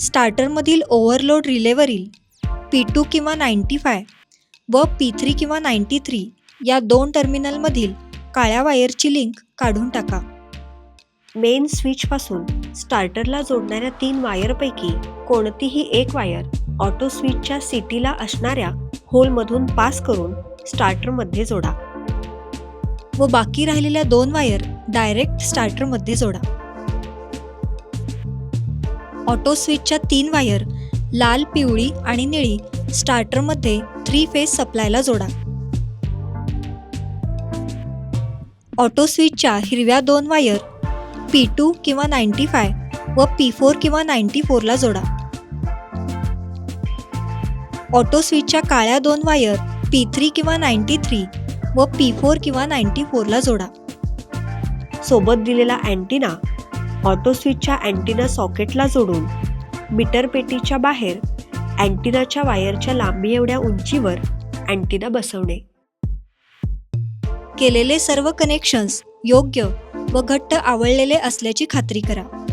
स्टार्टरमधील overload रिलेवरील P two किंवा ninety five व पी थ्री किंवा नाईंटी थ्री या दोन टर्मिनलमधील काळ्या वायरची लिंक काढून टाका. मेन स्विचपासून स्टार्टरला जोडणाऱ्या तीन वायरपैकी कोणतीही एक वायर ऑटो स्विचच्या सिटीला असणाऱ्या होलमधून पास करून स्टार्टरमध्ये जोडा व बाकी राहिलेल्या दोन वायर डायरेक्ट स्टार्टरमध्ये जोडा. ऑटो स्विचच्या तीन वायर लाल पिवळी आणि निळी स्टार्टरमध्ये थ्री फेज सप्लायला जोडा. ऑटो स्विचच्या हिरव्या दोन वायर पी टू किंवा नाईंटी फाय व पी फोर किंवा नाईंटी फोरला जोडा. ऑटो स्विचच्या काळ्या दोन वायर पी थ्री किंवा नाईंटी थ्री व पी फोर किंवा नाईंटी फोरला जोडा. सोबत दिलेला अँटिना ऑटो स्विचच्या अँटिना सॉकेटला जोडून मीटर पेटीच्या बाहेर अँटिनाच्या वायरच्या लांबी एवढ्या उंचीवर अँटिना बसवणे. केलेले सर्व कनेक्शन्स योग्य व घट्ट आवळलेले असल्याची खात्री करा.